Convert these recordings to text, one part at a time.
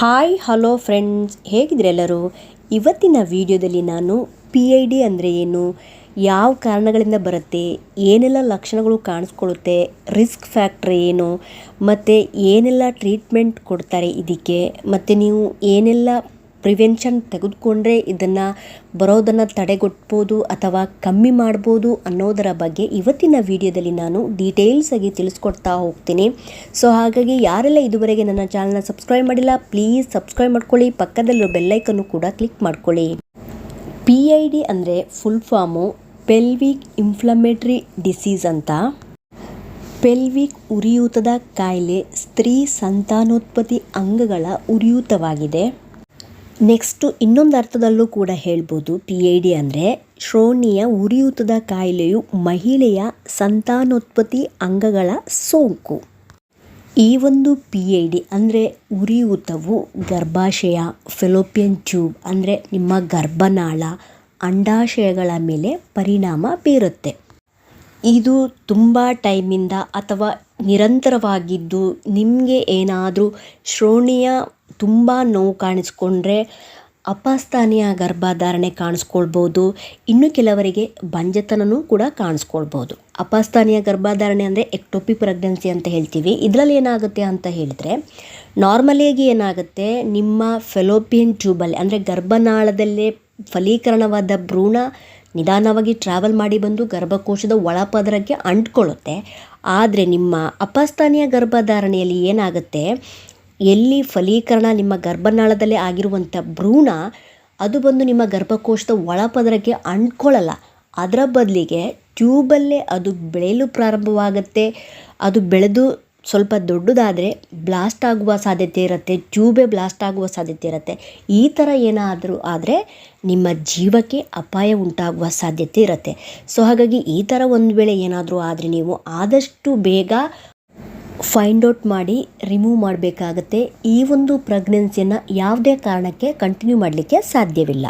Hi, hello friends ಹೇಗಿದ್ರೆ ಎಲ್ಲರೂ? ಇವತ್ತಿನ ವಿಡಿಯೋದಲ್ಲಿ ನಾನು ಪಿ ಐ ಡಿ ಅಂದರೆ ಏನು, ಯಾವ ಕಾರಣಗಳಿಂದ ಬರುತ್ತೆ, ಏನೆಲ್ಲ ಲಕ್ಷಣಗಳು ಕಾಣಿಸ್ಕೊಳ್ಳುತ್ತೆ ರಿಸ್ಕ್ ಫ್ಯಾಕ್ಟ್ರ್ ಏನು, ಮತ್ತು ಏನೆಲ್ಲ ಟ್ರೀಟ್ಮೆಂಟ್ ಕೊಡ್ತಾರೆ ಇದಕ್ಕೆ, ಮತ್ತು ನೀವು ಏನೆಲ್ಲ ಪ್ರಿವೆನ್ಷನ್ ತೆಗೆದುಕೊಂಡ್ರೆ ಇದನ್ನು ಬರೋದನ್ನು ತಡೆಗಟ್ಬೋದು ಅಥವಾ ಕಮ್ಮಿ ಮಾಡ್ಬೋದು ಅನ್ನೋದರ ಬಗ್ಗೆ ಇವತ್ತಿನ ವಿಡಿಯೋದಲ್ಲಿ ನಾನು ಡೀಟೇಲ್ಸ್ ಆಗಿ ತಿಳಿಸ್ಕೊಡ್ತಾ ಹೋಗ್ತೀನಿ. ಸೊ ಹಾಗಾಗಿ ಯಾರೆಲ್ಲ ಇದುವರೆಗೆ ನನ್ನ ಚಾನಲ್ನ ಸಬ್ಸ್ಕ್ರೈಬ್ ಮಾಡಿಲ್ಲ ಪ್ಲೀಸ್ ಸಬ್ಸ್ಕ್ರೈಬ್ ಮಾಡ್ಕೊಳ್ಳಿ. ಪಕ್ಕದಲ್ಲಿರೋ ಬೆಲ್ಲೈಕನ್ನು ಕೂಡ ಕ್ಲಿಕ್ ಮಾಡ್ಕೊಳ್ಳಿ. ಪಿ ಐ ಡಿ ಅಂದರೆ full form pelvic inflammatory disease ಅಂತ. ಪೆಲ್ವಿಕ್ ಉರಿಯೂತದ ಕಾಯಿಲೆ ಸ್ತ್ರೀ ಸಂತಾನೋತ್ಪತ್ತಿ ಅಂಗಗಳ ಉರಿಯೂತವಾಗಿದೆ. ನೆಕ್ಸ್ಟು ಇನ್ನೊಂದು ಅರ್ಥದಲ್ಲೂ ಕೂಡ ಹೇಳ್ಬೋದು ಪಿ ಐ ಡಿ ಅಂದರೆ ಶ್ರೋಣಿಯ ಉರಿಯೂತದ ಕಾಯಿಲೆಯು ಮಹಿಳೆಯ ಸಂತಾನೋತ್ಪತ್ತಿ ಅಂಗಗಳ ಸೋಂಕು. ಈ ಒಂದು ಪಿ ಐ ಡಿ ಅಂದರೆ ಉರಿಯೂತವು ಗರ್ಭಾಶಯ ಫೆಲೋಪಿಯನ್ ಟ್ಯೂಬ್ ಅಂದರೆ ನಿಮ್ಮ ಗರ್ಭನಾಳ, ಅಂಡಾಶಯಗಳ ಮೇಲೆ ಪರಿಣಾಮ ಬೀರುತ್ತೆ. ಇದು ತುಂಬ ಟೈಮಿಂದ ಅಥವಾ ನಿರಂತರವಾಗಿದ್ದು ನಿಮಗೆ ಏನಾದರೂ ಶ್ರೋಣಿಯ ತುಂಬ ನೋವು ಕಾಣಿಸ್ಕೊಂಡ್ರೆ ಅಪಸ್ಥಾನೀಯ ಗರ್ಭಧಾರಣೆ ಕಾಣಿಸ್ಕೊಳ್ಬೋದು. ಇನ್ನು ಕೆಲವರಿಗೆ ಬಂಜತನನೂ ಕೂಡ ಕಾಣಿಸ್ಕೊಳ್ಬೋದು. ಅಪಸ್ಥಾನೀಯ ಗರ್ಭಧಾರಣೆ ಅಂದರೆ ಎಕ್ಟೋಪಿ ಪ್ರೆಗ್ನೆನ್ಸಿ ಅಂತ ಹೇಳ್ತೀವಿ. ಇದರಲ್ಲಿ ಏನಾಗುತ್ತೆ ಅಂತ ಹೇಳಿದರೆ ನಾರ್ಮಲಿಯಾಗಿ ಏನಾಗುತ್ತೆ, ನಿಮ್ಮ ಫೆಲೋಪಿಯನ್ ಟ್ಯೂಬಲ್ಲಿ ಅಂದರೆ ಗರ್ಭನಾಳದಲ್ಲೇ ಫಲೀಕರಣವಾದ ಭ್ರೂಣ ನಿಧಾನವಾಗಿ ಟ್ರಾವೆಲ್ ಮಾಡಿ ಬಂದು ಗರ್ಭಕೋಶದ ಒಳಪದರಕ್ಕೆ ಅಂಟ್ಕೊಳ್ಳುತ್ತೆ. ಆದರೆ ನಿಮ್ಮ ಅಪಸ್ಥಾನೀಯ ಗರ್ಭಧಾರಣೆಯಲ್ಲಿ ಏನಾಗುತ್ತೆ ಎಲ್ಲಿ ಫಲೀಕರಣ ನಿಮ್ಮ ಗರ್ಭನಾಳದಲ್ಲೇ ಆಗಿರುವಂಥ ಭ್ರೂಣ, ಅದು ಬಂದು ನಿಮ್ಮ ಗರ್ಭಕೋಶದ ಒಳಪದರಕ್ಕೆ ಅಂಟ್ಕೊಳ್ಳಲ್ಲ. ಅದರ ಬದಲಿಗೆ ಟ್ಯೂಬಲ್ಲೇ ಅದು ಬೆಳೆಯಲು ಪ್ರಾರಂಭವಾಗುತ್ತೆ. ಅದು ಬೆಳೆದು ಸ್ವಲ್ಪ ದೊಡ್ಡದಾದರೆ ಬ್ಲಾಸ್ಟ್ ಆಗುವ ಸಾಧ್ಯತೆ ಇರುತ್ತೆ, ಟ್ಯೂಬೇ ಬ್ಲಾಸ್ಟ್ ಆಗುವ ಸಾಧ್ಯತೆ ಇರುತ್ತೆ. ಈ ಥರ ಏನಾದರೂ ಆದರೆ ನಿಮ್ಮ ಜೀವಕ್ಕೆ ಅಪಾಯ ಉಂಟಾಗುವ ಸಾಧ್ಯತೆ ಇರುತ್ತೆ. ಸೊ ಹಾಗಾಗಿ ಈ ಥರ ಒಂದು ವೇಳೆ ಏನಾದರೂ ಆದರೆ ನೀವು ಆದಷ್ಟು ಬೇಗ ಫೈಂಡ್ ಔಟ್ ಮಾಡಿ ರಿಮೂವ್ ಮಾಡಬೇಕಾಗತ್ತೆ. ಈ ಒಂದು ಪ್ರೆಗ್ನೆನ್ಸಿಯನ್ನು ಯಾವುದೇ ಕಾರಣಕ್ಕೆ ಕಂಟಿನ್ಯೂ ಮಾಡಲಿಕ್ಕೆ ಸಾಧ್ಯವಿಲ್ಲ.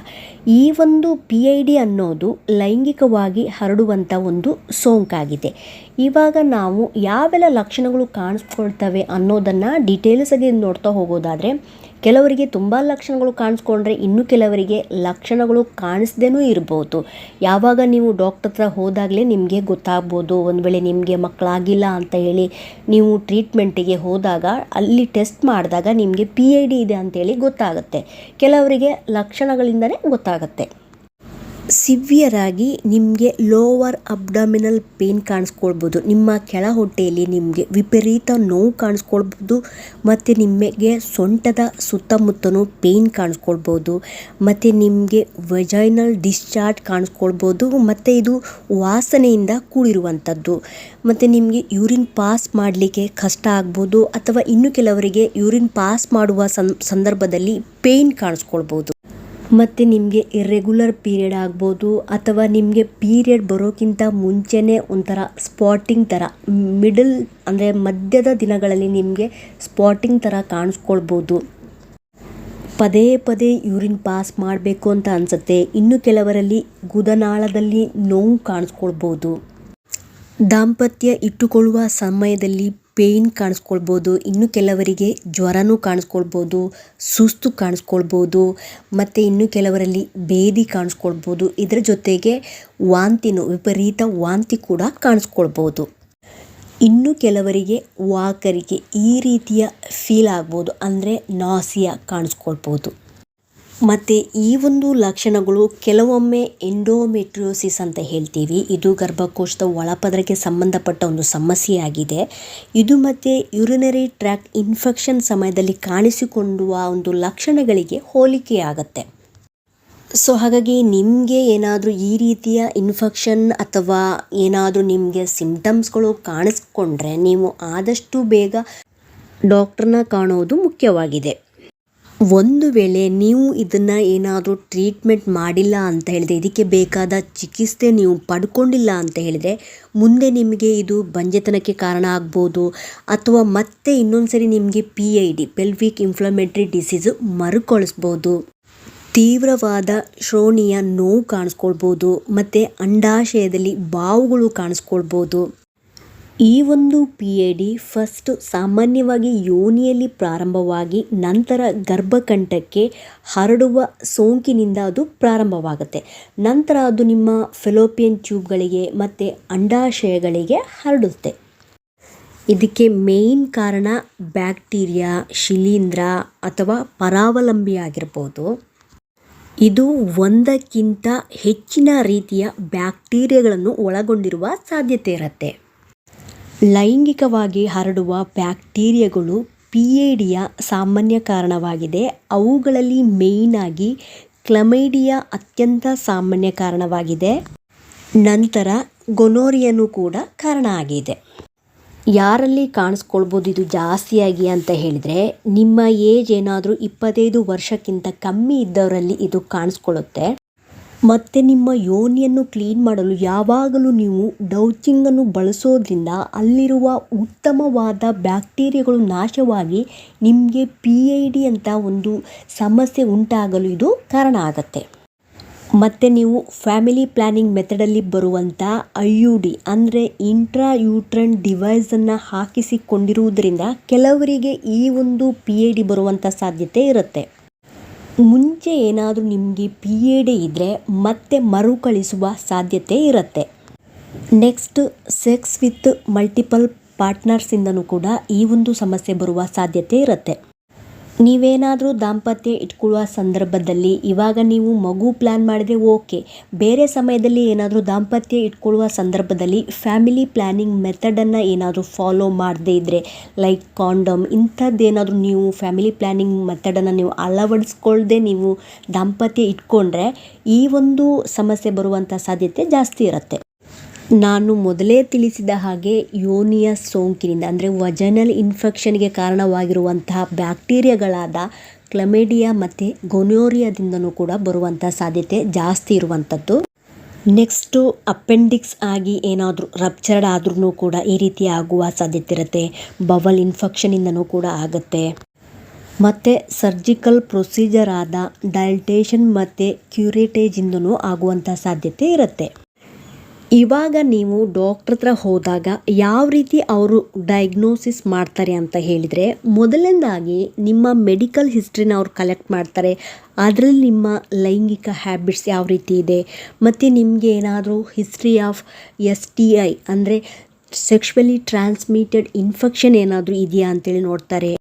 ಈ ಒಂದು ಪಿ ಐ ಡಿ ಅನ್ನೋದು ಲೈಂಗಿಕವಾಗಿ ಹರಡುವಂಥ ಒಂದು ಸೋಂಕಾಗಿದೆ. ಇವಾಗ ನಾವು ಯಾವೆಲ್ಲ ಲಕ್ಷಣಗಳು ಕಾಣಿಸ್ಕೊಳ್ತವೆ ಅನ್ನೋದನ್ನು ಡೀಟೇಲ್ಸಾಗಿ ನೋಡ್ತಾ ಹೋಗೋದಾದರೆ ಕೆಲವರಿಗೆ ತುಂಬ ಲಕ್ಷಣಗಳು ಕಾಣಿಸ್ಕೊಂಡ್ರೆ ಇನ್ನು ಕೆಲವರಿಗೆ ಲಕ್ಷಣಗಳು ಕಾಣಿಸ್ದೇನೂ ಇರ್ಬೋದು. ಯಾವಾಗ ನೀವು ಡಾಕ್ಟರ್ ಹತ್ರ ಹೋದಾಗಲೇ ನಿಮಗೆ ಗೊತ್ತಾಗ್ಬೋದು, ಒಂದು ವೇಳೆ ನಿಮಗೆ ಮಕ್ಕಳಾಗಿಲ್ಲ ಅಂತ ಹೇಳಿ ನೀವು ಟ್ರೀಟ್ಮೆಂಟಿಗೆ ಹೋದಾಗ, ಅಲ್ಲಿ ಟೆಸ್ಟ್ ಮಾಡಿದಾಗ ನಿಮಗೆ ಪಿ ಐ ಡಿ ಇದೆ ಅಂತೇಳಿ ಗೊತ್ತಾಗುತ್ತೆ. ಕೆಲವರಿಗೆ ಲಕ್ಷಣಗಳಿಂದಲೇ ಗೊತ್ತಾಗುತ್ತೆ. ಸಿವಿಯರ್ ಆಗಿ ನಿಮಗೆ ಲೋವರ್ ಅಬ್ಡಮಿನಲ್ ಪೇನ್ ಕಾಣಿಸ್ಕೊಳ್ಬೋದು. ನಿಮ್ಮ ಕೆಳ ಹೊಟ್ಟೆಯಲ್ಲಿ ನಿಮಗೆ ವಿಪರೀತ ನೋವು ಕಾಣಿಸ್ಕೊಳ್ಬೋದು ಮತ್ತು ನಿಮಗೆ ಸೊಂಟದ ಸುತ್ತಮುತ್ತಲೂ ಪೇನ್ ಕಾಣಿಸ್ಕೊಳ್ಬೋದು. ಮತ್ತು ನಿಮಗೆ ವೆಜೈನಲ್ ಡಿಸ್ಚಾರ್ಜ್ ಕಾಣಿಸ್ಕೊಳ್ಬೋದು. ಮತ್ತು ಇದು ವಾಸನೆಯಿಂದ ಕೂಡಿರುವಂಥದ್ದು. ಮತ್ತು ನಿಮಗೆ ಯೂರಿನ್ ಪಾಸ್ ಮಾಡಲಿಕ್ಕೆ ಕಷ್ಟ ಆಗ್ಬೋದು ಅಥವಾ ಇನ್ನು ಕೆಲವರಿಗೆ ಯೂರಿನ್ ಪಾಸ್ ಮಾಡುವ ಸಂದರ್ಭದಲ್ಲಿ ಪೇನ್ ಕಾಣಿಸ್ಕೊಳ್ಬೋದು. ಮತ್ತು ನಿಮಗೆ ಇರ್ರೆಗ್ಯುಲರ್ ಪೀರಿಯಡ್ ಆಗ್ಬೋದು ಅಥವಾ ನಿಮಗೆ ಪೀರಿಯಡ್ ಬರೋಕ್ಕಿಂತ ಮುಂಚೆನೇ ಒಂಥರ ಸ್ಪಾಟಿಂಗ್ ಥರ ಮಿಡಲ್ ಅಂದರೆ ಮಧ್ಯದ ದಿನಗಳಲ್ಲಿ ನಿಮಗೆ ಸ್ಪಾಟಿಂಗ್ ಥರ ಕಾಣಿಸ್ಕೊಳ್ಬೋದು. ಪದೇ ಪದೇ ಯೂರಿನ್ ಪಾಸ್ ಮಾಡಬೇಕು ಅಂತ ಅನಿಸುತ್ತೆ. ಇನ್ನು ಕೆಲವರಲ್ಲಿ ಗುದನಾಳದಲ್ಲಿ ನೋವು ಕಾಣಿಸ್ಕೊಳ್ಬೋದು. ದಾಂಪತ್ಯ ಇಟ್ಟುಕೊಳ್ಳುವ ಸಮಯದಲ್ಲಿ ಪೇಯ್ನ್ ಕಾಣಿಸ್ಕೊಳ್ಬೋದು, ಇನ್ನು ಕೆಲವರಿಗೆ ಜ್ವರನೂ ಕಾಣಿಸ್ಕೊಳ್ಬೋದು, ಸುಸ್ತು ಕಾಣಿಸ್ಕೊಳ್ಬೋದು, ಮತ್ತು ಇನ್ನು ಕೆಲವರಲ್ಲಿ ಭೇದಿ ಕಾಣಿಸ್ಕೊಳ್ಬೋದು. ಇದರ ಜೊತೆಗೆ ವಾಂತಿನೂ, ವಿಪರೀತ ವಾಂತಿ ಕೂಡ ಕಾಣಿಸ್ಕೊಳ್ಬೋದು. ಇನ್ನು ಕೆಲವರಿಗೆ ವಾಕರಿಕೆ ಈ ರೀತಿಯ ಫೀಲ್ ಆಗ್ಬೋದು, ಅಂದರೆ ನಾಸಿಯಾ ಕಾಣಿಸ್ಕೊಳ್ಬೋದು. ಮತ್ತು ಈ ಒಂದು ಲಕ್ಷಣಗಳು ಕೆಲವೊಮ್ಮೆ ಎಂಡೋಮೆಟ್ರಿಯೋಸಿಸ್ ಅಂತ ಹೇಳ್ತೀವಿ. ಇದು ಗರ್ಭಕೋಶದ ಒಳಪದರಕ್ಕೆ ಸಂಬಂಧಪಟ್ಟ ಒಂದು ಸಮಸ್ಯೆಯಾಗಿದೆ. ಇದು ಮತ್ತು ಯುರಿನರಿ ಟ್ರ್ಯಾಕ್ ಇನ್ಫೆಕ್ಷನ್ ಸಮಯದಲ್ಲಿ ಕಾಣಿಸಿಕೊಂಡುವ ಒಂದು ಲಕ್ಷಣಗಳಿಗೆ ಹೋಲಿಕೆಯಾಗತ್ತೆ. ಸೊ ಹಾಗಾಗಿ ನಿಮಗೆ ಏನಾದರೂ ಈ ರೀತಿಯ ಇನ್ಫೆಕ್ಷನ್ ಅಥವಾ ಏನಾದರೂ ನಿಮಗೆ ಸಿಂಪ್ಟಮ್ಸ್ಗಳು ಕಾಣಿಸ್ಕೊಂಡ್ರೆ ನೀವು ಆದಷ್ಟು ಬೇಗ ಡಾಕ್ಟ್ರನ್ನ ಕಾಣೋದು ಮುಖ್ಯವಾಗಿದೆ. ಒಂದು ವೇಳೆ ನೀವು ಇದನ್ನು ಏನಾದರೂ ಟ್ರೀಟ್ಮೆಂಟ್ ಮಾಡಿಲ್ಲ ಅಂತ ಹೇಳಿದರೆ, ಇದಕ್ಕೆ ಬೇಕಾದ ಚಿಕಿತ್ಸೆ ನೀವು ಪಡ್ಕೊಂಡಿಲ್ಲ ಅಂತ ಹೇಳಿದರೆ, ಮುಂದೆ ನಿಮಗೆ ಇದು ಬಂಜೆತನಕ್ಕೆ ಕಾರಣ ಆಗ್ಬೋದು, ಅಥವಾ ಮತ್ತೆ ಇನ್ನೊಂದು ಸರಿ ನಿಮಗೆ P I D pelvic inflammatory disease ಮರುಕಳಿಸ್ಬೋದು. ತೀವ್ರವಾದ ಶ್ರೋಣಿಯ ನೋವು ಕಾಣಿಸ್ಕೊಳ್ಬೋದು, ಮತ್ತು ಅಂಡಾಶಯದಲ್ಲಿ ಬಾವುಗಳು ಕಾಣಿಸ್ಕೊಳ್ಬೋದು. ಈ ಒಂದು ಪಿ ಎ ಡಿ ಫಸ್ಟ್ ಸಾಮಾನ್ಯವಾಗಿ ಯೋನಿಯಲ್ಲಿ ಪ್ರಾರಂಭವಾಗಿ ನಂತರ ಗರ್ಭಕಂಠಕ್ಕೆ ಹರಡುವ ಸೋಂಕಿನಿಂದ ಅದು ಪ್ರಾರಂಭವಾಗುತ್ತೆ. ನಂತರ ಅದು ನಿಮ್ಮ ಫೆಲೋಪಿಯನ್ ಟ್ಯೂಬ್ಗಳಿಗೆ ಮತ್ತು ಅಂಡಾಶಯಗಳಿಗೆ ಹರಡುತ್ತೆ. ಇದಕ್ಕೆ ಮೇಯ್ನ್ ಕಾರಣ ಬ್ಯಾಕ್ಟೀರಿಯಾ ಶಿಲೀಂಧ್ರ ಅಥವಾ ಪರಾವಲಂಬಿ ಆಗಿರ್ಬೋದು. ಇದು ಒಂದಕ್ಕಿಂತ ಹೆಚ್ಚಿನ ರೀತಿಯ ಬ್ಯಾಕ್ಟೀರಿಯಾಗಳನ್ನು ಒಳಗೊಂಡಿರುವ ಸಾಧ್ಯತೆ ಇರುತ್ತೆ. ಲೈಂಗಿಕವಾಗಿ ಹರಡುವ ಬ್ಯಾಕ್ಟೀರಿಯಾಗಳು ಪಿ ಎ ಡಿಯ ಸಾಮಾನ್ಯ ಕಾರಣವಾಗಿದೆ. ಅವುಗಳಲ್ಲಿ ಮೇಯ್ನ್ ಆಗಿ ಕ್ಲಮೈಡಿಯಾ ಅತ್ಯಂತ ಸಾಮಾನ್ಯ ಕಾರಣವಾಗಿದೆ. ನಂತರ ಗೊನೋರಿಯನು ಕೂಡ ಕಾರಣ ಆಗಿದೆ. ಯಾರಲ್ಲಿ ಕಾಣಿಸ್ಕೊಳ್ಬೋದು ಇದು ಜಾಸ್ತಿಯಾಗಿ ಅಂತ ಹೇಳಿದರೆ, ನಿಮ್ಮ ಏಜ್ ಏನಾದರೂ ಇಪ್ಪತ್ತೈದು ವರ್ಷಕ್ಕಿಂತ ಕಮ್ಮಿ ಇದ್ದವರಲ್ಲಿ ಇದು ಕಾಣಿಸ್ಕೊಳ್ಳುತ್ತೆ. ಮತ್ತು ನಿಮ್ಮ ಯೋನಿಯನ್ನು ಕ್ಲೀನ್ ಮಾಡಲು ಯಾವಾಗಲೂ ನೀವು ಡೌಚಿಂಗನ್ನು ಬಳಸೋದ್ರಿಂದ ಅಲ್ಲಿರುವ ಉತ್ತಮವಾದ ಬ್ಯಾಕ್ಟೀರಿಯಾಗಳು ನಾಶವಾಗಿ ನಿಮಗೆ ಪಿ ಐ ಡಿ ಅಂತ ಒಂದು ಸಮಸ್ಯೆ ಉಂಟಾಗಲು ಇದು ಕಾರಣ ಆಗತ್ತೆ. ಮತ್ತು ನೀವು ಫ್ಯಾಮಿಲಿ ಪ್ಲ್ಯಾನಿಂಗ್ ಮೆಥಡಲ್ಲಿ ಬರುವಂಥ ಐ ಯು ಡಿ ಅಂದರೆ ಇಂಟ್ರಾ ಯೂಟ್ರನ್ ಡಿವೈಸನ್ನು ಹಾಕಿಸಿಕೊಂಡಿರುವುದರಿಂದ ಕೆಲವರಿಗೆ ಈ ಒಂದು ಪಿ ಐ ಡಿ ಬರುವಂಥ ಸಾಧ್ಯತೆ ಇರುತ್ತೆ. ಮುಂಚೆ ಏನಾದರೂ ನಿಮಗೆ ಪಿ ಎ ಡಿ ಇದ್ದರೆ ಮತ್ತೆ ಮರುಕಳಿಸುವ ಸಾಧ್ಯತೆ ಇರುತ್ತೆ. ನೆಕ್ಸ್ಟ್ ಸೆಕ್ಸ್ ವಿತ್ ಮಲ್ಟಿಪಲ್ ಪಾರ್ಟ್ನರ್ಸಿಂದನೂ ಕೂಡ ಈ ಒಂದು ಸಮಸ್ಯೆ ಬರುವ ಸಾಧ್ಯತೆ ಇರುತ್ತೆ. ನೀವೇನಾದರೂ ದಾಂಪತ್ಯ ಇಟ್ಕೊಳ್ಳುವ ಸಂದರ್ಭದಲ್ಲಿ ಇವಾಗ ನೀವು ಮಗು ಪ್ಲ್ಯಾನ್ ಮಾಡಿದರೆ ಓಕೆ ಬೇರೆ ಸಮಯದಲ್ಲಿ ಏನಾದರೂ ದಾಂಪತ್ಯ ಇಟ್ಕೊಳ್ಳುವ ಸಂದರ್ಭದಲ್ಲಿ ಫ್ಯಾಮಿಲಿ ಪ್ಲ್ಯಾನಿಂಗ್ ಮೆಥಡನ್ನು ಏನಾದರೂ ಫಾಲೋ ಮಾಡದೇ ಇದ್ದರೆ ಲೈಕ್ ಕಾಂಡಮ್ ಇಂಥದ್ದೇನಾದರೂ ನೀವು ಫ್ಯಾಮಿಲಿ ಪ್ಲ್ಯಾನಿಂಗ್ ಮೆಥಡನ್ನು ನೀವು ಅಳವಡಿಸ್ಕೊಳ್ದೆ ನೀವು ದಾಂಪತ್ಯ ಇಟ್ಕೊಂಡ್ರೆ ಈ ಒಂದು ಸಮಸ್ಯೆ ಬರುವಂಥ ಸಾಧ್ಯತೆ ಜಾಸ್ತಿ ಇರುತ್ತೆ. ನಾನು ಮೊದಲೇ ತಿಳಿಸಿದ ಹಾಗೆ ಯೋನಿಯ ಸೋಂಕಿನಿಂದ, ಅಂದರೆ ವಜನಲ್ ಇನ್ಫೆಕ್ಷನ್ಗೆ ಕಾರಣವಾಗಿರುವಂತಹ ಬ್ಯಾಕ್ಟೀರಿಯಾಗಳಾದ ಕ್ಲಮೇಡಿಯಾ ಮತ್ತು ಗೊನೋರಿಯಾದಿಂದನೂ ಕೂಡ ಬರುವಂಥ ಸಾಧ್ಯತೆ ಜಾಸ್ತಿ ಇರುವಂಥದ್ದು. ನೆಕ್ಸ್ಟು ಅಪೆಂಡಿಕ್ಸ್ ಆಗಿ ಏನಾದರೂ ರಪ್ಚರ್ಡ್ ಆದ್ರೂ ಕೂಡ ಈ ರೀತಿ ಆಗುವ ಸಾಧ್ಯತೆ ಇರುತ್ತೆ. ಬವಲ್ ಇನ್ಫೆಕ್ಷನಿಂದನೂ ಕೂಡ ಆಗುತ್ತೆ. ಮತ್ತು ಸರ್ಜಿಕಲ್ ಪ್ರೊಸೀಜರ್ ಆದ ಡೈಲ್ಟೇಷನ್ ಮತ್ತು ಕ್ಯೂರೇಟೇಜಿಂದನೂ ಆಗುವಂಥ ಸಾಧ್ಯತೆ ಇರುತ್ತೆ. ಇವಾಗ ನೀವು ಡಾಕ್ಟ್ರ್ ಹತ್ರ ಹೋದಾಗ ಯಾವ ರೀತಿ ಅವರು ಡಯಾಗ್ನೋಸಿಸ್ ಮಾಡ್ತಾರೆ ಅಂತ ಹೇಳಿದರೆ, ಮೊದಲನೇದಾಗಿ ನಿಮ್ಮ ಮೆಡಿಕಲ್ ಹಿಸ್ಟ್ರಿನ ಅವ್ರು ಕಲೆಕ್ಟ್ ಮಾಡ್ತಾರೆ. ಅದರಲ್ಲಿ ನಿಮ್ಮ ಲೈಂಗಿಕ ಹ್ಯಾಬಿಟ್ಸ್ ಯಾವ ರೀತಿ ಇದೆ, ಮತ್ತು ನಿಮಗೆ ಏನಾದರೂ history of S T I ಅಂದರೆ ಸೆಕ್ಷುವಲಿ ಟ್ರಾನ್ಸ್ಮಿಟೆಡ್ ಇನ್ಫೆಕ್ಷನ್ ಏನಾದರೂ ಇದೆಯಾ ಅಂತೇಳಿ ನೋಡ್ತಾರೆ.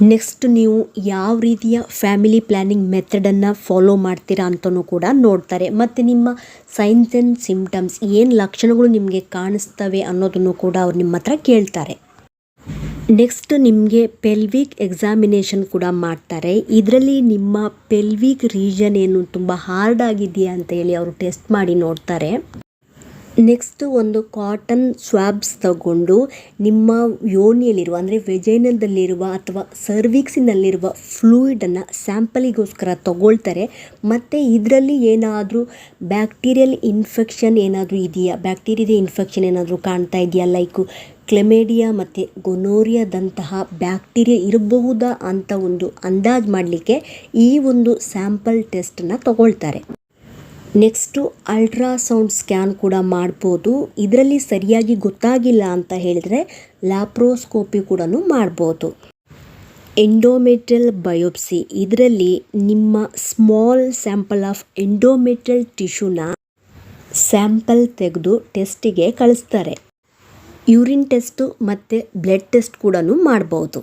ನೆಕ್ಸ್ಟ್ ನೀವು ಯಾವ ರೀತಿಯ ಫ್ಯಾಮಿಲಿ ಪ್ಲ್ಯಾನಿಂಗ್ ಮೆಥಡನ್ನು ಫಾಲೋ ಮಾಡ್ತೀರಾ ಅಂತಲೂ ಕೂಡ ನೋಡ್ತಾರೆ. ಮತ್ತು ನಿಮ್ಮ ಸೈನ್ಸ್ ಆ್ಯಂಡ್ ಸಿಮ್ಟಮ್ಸ್ ಏನು ಲಕ್ಷಣಗಳು ನಿಮಗೆ ಕಾಣಿಸ್ತವೆ ಅನ್ನೋದನ್ನು ಕೂಡ ಅವ್ರು ನಿಮ್ಮ ಹತ್ರ ಕೇಳ್ತಾರೆ. ನೆಕ್ಸ್ಟ್ ನಿಮಗೆ ಪೆಲ್ವಿಕ್ ಎಕ್ಸಾಮಿನೇಷನ್ ಕೂಡ ಮಾಡ್ತಾರೆ. ಇದರಲ್ಲಿ ನಿಮ್ಮ ಪೆಲ್ವಿಕ್ ರೀಜನ್ ಏನು ತುಂಬ ಹಾರ್ಡ್ ಆಗಿದೆಯಾ ಅಂತ ಹೇಳಿ ಅವರು ಟೆಸ್ಟ್ ಮಾಡಿ ನೋಡ್ತಾರೆ. ನೆಕ್ಸ್ಟ್ ಒಂದು ಕಾಟನ್ ಸ್ವಾಬ್ಸ್ ತಗೊಂಡು ನಿಮ್ಮ ಯೋನಿಯಲ್ಲಿರುವ, ಅಂದರೆ ವೆಜೈನದಲ್ಲಿರುವ ಅಥವಾ ಸರ್ವಿಕ್ಸಿನಲ್ಲಿರುವ ಫ್ಲೂಯಿಡನ್ನು ಸ್ಯಾಂಪಲಿಗೋಸ್ಕರ ತಗೊಳ್ತಾರೆ. ಮತ್ತು ಇದರಲ್ಲಿ ಏನಾದರೂ ಬ್ಯಾಕ್ಟೀರಿಯಲ್ ಇನ್ಫೆಕ್ಷನ್ ಏನಾದರೂ ಇದೆಯಾ? ಬ್ಯಾಕ್ಟೀರಿಯದ ಇನ್ಫೆಕ್ಷನ್ ಏನಾದರೂ ಕಾಣ್ತಾ ಇದೆಯಾ? ಲೈಕು ಕ್ಲೆಮೇಡಿಯಾ ಮತ್ತು ಗೊನೋರಿಯಾದಂತಹ ಬ್ಯಾಕ್ಟೀರಿಯಾ ಇರಬಹುದಾ ಅಂತ ಒಂದು ಅಂದಾಜು ಮಾಡಲಿಕ್ಕೆ ಈ ಒಂದು ಸ್ಯಾಂಪಲ್ ಟೆಸ್ಟನ್ನು ತಗೊಳ್ತಾರೆ. ನೆಕ್ಸ್ಟು ಅಲ್ಟ್ರಾಸೌಂಡ್ ಸ್ಕ್ಯಾನ್ ಕೂಡ ಮಾಡ್ಬೋದು. ಇದರಲ್ಲಿ ಸರಿಯಾಗಿ ಗೊತ್ತಾಗಿಲ್ಲ ಅಂತ ಹೇಳಿದರೆ ಲ್ಯಾಪ್ರೋಸ್ಕೋಪಿ ಕೂಡ ಮಾಡ್ಬೋದು. Endometrial biopsy. ಇದರಲ್ಲಿ ನಿಮ್ಮ ಸ್ಮಾಲ್ ಸ್ಯಾಂಪಲ್ ಆಫ್ ಎಂಡೋಮೆಟ್ರಿಯಲ್ ಟಿಶ್ಯೂನ ಸ್ಯಾಂಪಲ್ ತೆಗೆದು ಟೆಸ್ಟಿಗೆ ಕಳಿಸ್ತಾರೆ. ಯೂರಿನ್ ಟೆಸ್ಟು ಮತ್ತು ಬ್ಲಡ್ ಟೆಸ್ಟ್ ಕೂಡ ಮಾಡ್ಬೋದು.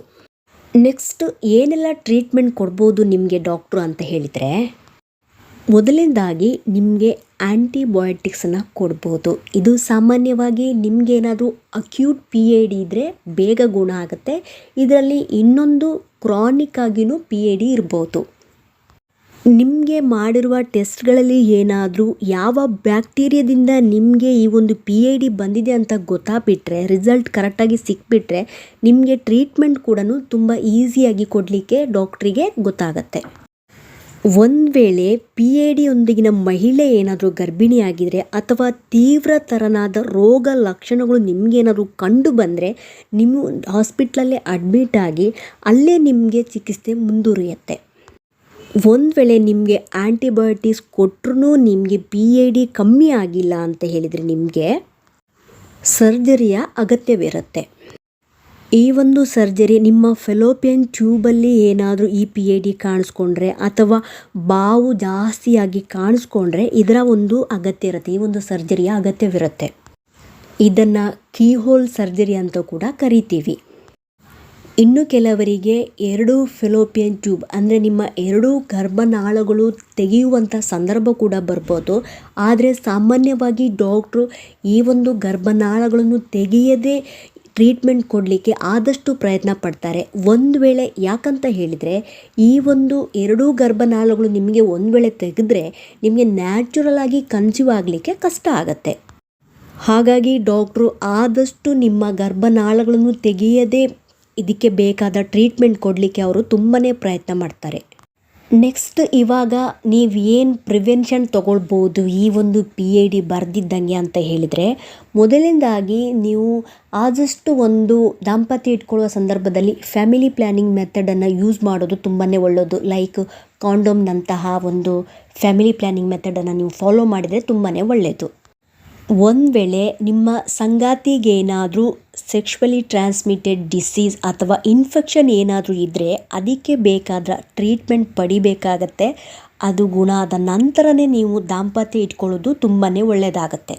ನೆಕ್ಸ್ಟ್ ಏನೆಲ್ಲ ಟ್ರೀಟ್ಮೆಂಟ್ ಕೊಡ್ಬೋದು ನಿಮಗೆ ಡಾಕ್ಟ್ರು ಅಂತ ಹೇಳಿದರೆ ಮೊದಲನೇದಾಗಿ ನಿಮಗೆ ಆ್ಯಂಟಿಬಯೋಟಿಕ್ಸನ್ನು ಕೊಡ್ಬೋದು. ಇದು ಸಾಮಾನ್ಯವಾಗಿ ನಿಮಗೇನಾದರೂ ಅಕ್ಯೂಟ್ ಪಿ ಎ ಡಿ ಇದ್ದರೆ ಬೇಗ ಗುಣ ಆಗುತ್ತೆ. ಇದರಲ್ಲಿ ಇನ್ನೊಂದು ಕ್ರಾನಿಕ್ ಆಗಿಯೂ ಪಿ ಎ ಡಿ ಇರ್ಬೋದು. ನಿಮಗೆ ಮಾಡಿರುವ ಟೆಸ್ಟ್ಗಳಲ್ಲಿ ಏನಾದರೂ ಯಾವ ಬ್ಯಾಕ್ಟೀರಿಯಾದಿಂದ ನಿಮಗೆ ಈ ಒಂದು ಪಿ ಎ ಡಿ ಬಂದಿದೆ ಅಂತ ಗೊತ್ತಾಗ್ಬಿಟ್ರೆ ರಿಸಲ್ಟ್ ಕರೆಕ್ಟಾಗಿ ಸಿಕ್ಬಿಟ್ರೆ, ನಿಮಗೆ ಟ್ರೀಟ್ಮೆಂಟ್ ಕೂಡ ತುಂಬ ಈಸಿಯಾಗಿ ಕೊಡಲಿಕ್ಕೆ ಡಾಕ್ಟ್ರಿಗೆ ಗೊತ್ತಾಗತ್ತೆ. ಒಂದು ವೇಳೆ ಪಿ ಎ ಡಿಯೊಂದಿಗಿನ ಮಹಿಳೆ ಏನಾದರೂ ಗರ್ಭಿಣಿಯಾಗಿದ್ದರೆ ಅಥವಾ ತೀವ್ರ ಥರನಾದ ರೋಗ ಲಕ್ಷಣಗಳು ನಿಮಗೇನಾದರೂ ಕಂಡು ಬಂದರೆ ನಿಮ್ಮ ಹಾಸ್ಪಿಟ್ಲಲ್ಲೇ ಅಡ್ಮಿಟ್ ಆಗಿ ಅಲ್ಲೇ ನಿಮಗೆ ಚಿಕಿತ್ಸೆ ಮುಂದುವರಿಯುತ್ತೆ. ಒಂದು ವೇಳೆ ನಿಮಗೆ ಆ್ಯಂಟಿಬಯೋಟಿಕ್ಸ್ ಕೊಟ್ಟರೂ ನಿಮಗೆ ಪಿ ಎ ಡಿ ಕಮ್ಮಿ ಆಗಿಲ್ಲ ಅಂತ ಹೇಳಿದರೆ ನಿಮಗೆ ಸರ್ಜರಿಯ ಅಗತ್ಯವಿರುತ್ತೆ. ಈ ಒಂದು ಸರ್ಜರಿ ನಿಮ್ಮ ಫೆಲೋಪಿಯನ್ ಟ್ಯೂಬಲ್ಲಿ ಏನಾದರೂ ಇ ಪಿ ಐ ಡಿ ಕಾಣಿಸ್ಕೊಂಡ್ರೆ ಅಥವಾ ಬಾವು ಜಾಸ್ತಿಯಾಗಿ ಕಾಣಿಸ್ಕೊಂಡ್ರೆ ಇದರ ಒಂದು ಅಗತ್ಯ ಇರುತ್ತೆ, ಈ ಒಂದು ಸರ್ಜರಿಯ ಅಗತ್ಯವಿರುತ್ತೆ. ಇದನ್ನು ಕೀಹೋಲ್ ಸರ್ಜರಿ ಅಂತ ಕೂಡ ಕರಿತೀವಿ. ಇನ್ನು ಕೆಲವರಿಗೆ ಎರಡು ಫೆಲೋಪಿಯನ್ ಟ್ಯೂಬ್, ಅಂದರೆ ನಿಮ್ಮ ಎರಡು ಗರ್ಭನಾಳಗಳು ತೆಗೆಯುವಂಥ ಸಂದರ್ಭ ಕೂಡ ಬರ್ಬೋದು. ಆದರೆ ಸಾಮಾನ್ಯವಾಗಿ ಡಾಕ್ಟ್ರು ಈ ಒಂದು ಗರ್ಭನಾಳಗಳನ್ನು ತೆಗೆಯದೇ ಟ್ರೀಟ್ಮೆಂಟ್ ಕೊಡಲಿಕ್ಕೆ ಆದಷ್ಟು ಪ್ರಯತ್ನ ಪಡ್ತಾರೆ. ಒಂದು ವೇಳೆ ಯಾಕಂತ ಹೇಳಿದರೆ, ಈ ಒಂದು ಎರಡೂ ಗರ್ಭನಾಳಗಳು ನಿಮಗೆ ಒಂದು ವೇಳೆ ತೆಗೆದ್ರೆ ನಿಮಗೆ ನ್ಯಾಚುರಲ್ ಆಗಿ ಕನ್ಸೀವ್ ಆಗಲಿಕ್ಕೆ ಕಷ್ಟ ಆಗುತ್ತೆ. ಹಾಗಾಗಿ ಡಾಕ್ಟ್ರು ಆದಷ್ಟು ನಿಮ್ಮ ಗರ್ಭನಾಳಗಳನ್ನು ತೆಗೆಯದೇ ಇದಕ್ಕೆ ಬೇಕಾದ ಟ್ರೀಟ್ಮೆಂಟ್ ಕೊಡಲಿಕ್ಕೆ ಅವರು ತುಂಬಾ ಪ್ರಯತ್ನ ಮಾಡ್ತಾರೆ. ನೆಕ್ಸ್ಟ್ ಇವಾಗ ನೀವು ಏನು ಪ್ರಿವೆನ್ಷನ್ ತೊಗೊಳ್ಬೋದು ಈ ಒಂದು ಪಿ ಐ ಡಿ ಬರೆದಿದ್ದಂಗೆ ಅಂತ ಹೇಳಿದರೆ, ಮೊದಲಿಂದಾಗಿ ನೀವು ಆದಷ್ಟು ಒಂದು ದಾಂಪತ್ಯ ಇಟ್ಕೊಳ್ಳುವ ಸಂದರ್ಭದಲ್ಲಿ ಫ್ಯಾಮಿಲಿ ಪ್ಲ್ಯಾನಿಂಗ್ ಮೆಥಡನ್ನು ಯೂಸ್ ಮಾಡೋದು ತುಂಬಾ ಒಳ್ಳೆಯದು ಲೈಕ್ ಕಾಂಡೋಮ್ನಂತಹ ಒಂದು ಫ್ಯಾಮಿಲಿ ಪ್ಲ್ಯಾನಿಂಗ್ ಮೆಥಡನ್ನು ನೀವು ಫಾಲೋ ಮಾಡಿದರೆ ತುಂಬಾ ಒಳ್ಳೆಯದು ಒಂದು ವೇಳೆ ನಿಮ್ಮ ಸಂಗಾತಿಗೇನಾದರೂ ಸೆಕ್ಷುವಲಿ ಟ್ರಾನ್ಸ್ಮಿಟೆಡ್ ಡಿಸೀಸ್ ಅಥವಾ ಇನ್ಫೆಕ್ಷನ್ ಏನಾದರೂ ಇದ್ದರೆ ಅದಕ್ಕೆ ಬೇಕಾದ ಟ್ರೀಟ್ಮೆಂಟ್ ಪಡಿಬೇಕಾಗತ್ತೆ. ಅದು ಗುಣ ಆದ ನಂತರನೇ ನೀವು ದಾಂಪತ್ಯ ಇಟ್ಕೊಳ್ಳೋದು ತುಂಬಾ ಒಳ್ಳೆಯದಾಗತ್ತೆ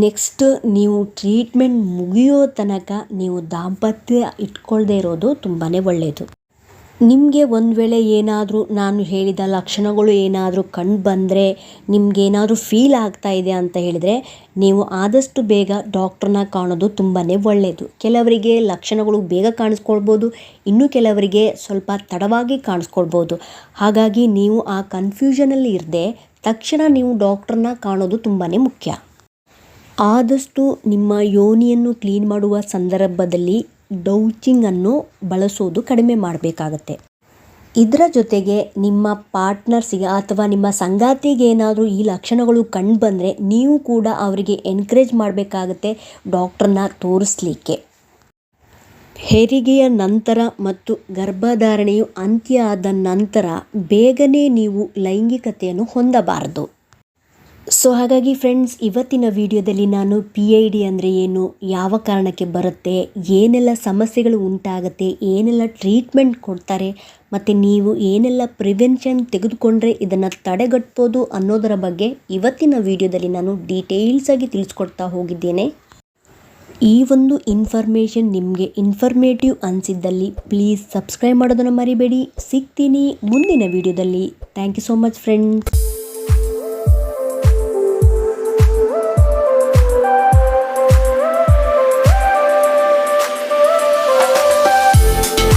ನೆಕ್ಸ್ಟ್ ನೀವು ಟ್ರೀಟ್ಮೆಂಟ್ ಮುಗಿಯೋ ತನಕ ನೀವು ದಾಂಪತ್ಯ ಇಟ್ಕೊಳ್ಳದೆ ಇರೋದು ತುಂಬಾ ಒಳ್ಳೆಯದು ನಿಮಗೆ ಒಂದು ವೇಳೆ ಏನಾದರೂ ನಾನು ಹೇಳಿದ ಲಕ್ಷಣಗಳು ಏನಾದರೂ ಕಂಡು ಬಂದರೆ ನಿಮಗೇನಾದರೂ ಫೀಲ್ ಆಗ್ತಾ ಇದೆ ಅಂತ ಹೇಳಿದರೆ ನೀವು ಆದಷ್ಟು ಬೇಗ ಡಾಕ್ಟ್ರನ್ನ ಕಾಣೋದು ತುಂಬಾ ಒಳ್ಳೆಯದು ಕೆಲವರಿಗೆ ಲಕ್ಷಣಗಳು ಬೇಗ ಕಾಣಿಸ್ಕೊಳ್ಬೋದು, ಇನ್ನು ಕೆಲವರಿಗೆ ಸ್ವಲ್ಪ ತಡವಾಗಿ ಕಾಣಿಸ್ಕೊಳ್ಬೋದು. ಹಾಗಾಗಿ ನೀವು ಆ ಕನ್ಫ್ಯೂಷನಲ್ಲಿ ಇರದೆ ತಕ್ಷಣ ನೀವು ಡಾಕ್ಟ್ರನ್ನ ಕಾಣೋದು ತುಂಬಾ ಮುಖ್ಯ. ಆದಷ್ಟು ನಿಮ್ಮ ಯೋನಿಯನ್ನು ಕ್ಲೀನ್ ಮಾಡುವ ಸಂದರ್ಭದಲ್ಲಿ ಡೌಚಿಂಗನ್ನು ಬಳಸೋದು ಕಡಿಮೆ ಮಾಡಬೇಕಾಗತ್ತೆ. ಇದರ ಜೊತೆಗೆ ನಿಮ್ಮ ಪಾರ್ಟ್ನರ್ಸಿಗೆ ಅಥವಾ ನಿಮ್ಮ ಸಂಗಾತಿಗೆ ಏನಾದರೂ ಈ ಲಕ್ಷಣಗಳು ಕಂಡು ಬಂದರೆ ನೀವು ಕೂಡ ಅವರಿಗೆ ಎನ್ಕರೇಜ್ ಮಾಡಬೇಕಾಗತ್ತೆ ಡಾಕ್ಟ್ರನ್ನ ತೋರಿಸ್ಲಿಕ್ಕೆ. ಹೆರಿಗೆಯ ನಂತರ ಮತ್ತು ಗರ್ಭಧಾರಣೆಯು ಅಂತ್ಯ ಆದ ನಂತರ ಬೇಗನೆ ನೀವು ಲೈಂಗಿಕತೆಯನ್ನು ಹೊಂದಬಾರದು. ಸೊ ಹಾಗಾಗಿ ಫ್ರೆಂಡ್ಸ್ ಇವತ್ತಿನ ವಿಡಿಯೋದಲ್ಲಿ ನಾನು ಪಿ ಐ ಡಿ ಅಂದರೆ ಏನು, ಯಾವ ಕಾರಣಕ್ಕೆ ಬರುತ್ತೆ, ಏನೆಲ್ಲ ಸಮಸ್ಯೆಗಳು ಉಂಟಾಗುತ್ತೆ, ಏನೆಲ್ಲ ಟ್ರೀಟ್ಮೆಂಟ್ ಕೊಡ್ತಾರೆ, ಮತ್ತು ನೀವು ಏನೆಲ್ಲ ಪ್ರಿವೆನ್ಷನ್ ತೆಗೆದುಕೊಂಡ್ರೆ ಇದನ್ನು ತಡೆಗಟ್ಬೋದು ಅನ್ನೋದರ ಬಗ್ಗೆ ಇವತ್ತಿನ ವಿಡಿಯೋದಲ್ಲಿ ನಾನು ಡೀಟೇಲ್ಸಾಗಿ ತಿಳಿಸ್ಕೊಡ್ತಾ ಹೋಗಿದ್ದೇನೆ. ಈ ಒಂದು ಇನ್ಫಾರ್ಮೇಷನ್ ನಿಮಗೆ ಇನ್ಫಾರ್ಮೇಟಿವ್ ಅನಿಸಿದ್ದಲ್ಲಿ ಪ್ಲೀಸ್ ಸಬ್ಸ್ಕ್ರೈಬ್ ಮಾಡೋದನ್ನು ಮರಿಬೇಡಿ. ಸಿಗ್ತೀನಿ ಮುಂದಿನ ವಿಡಿಯೋದಲ್ಲಿ thank you so much friends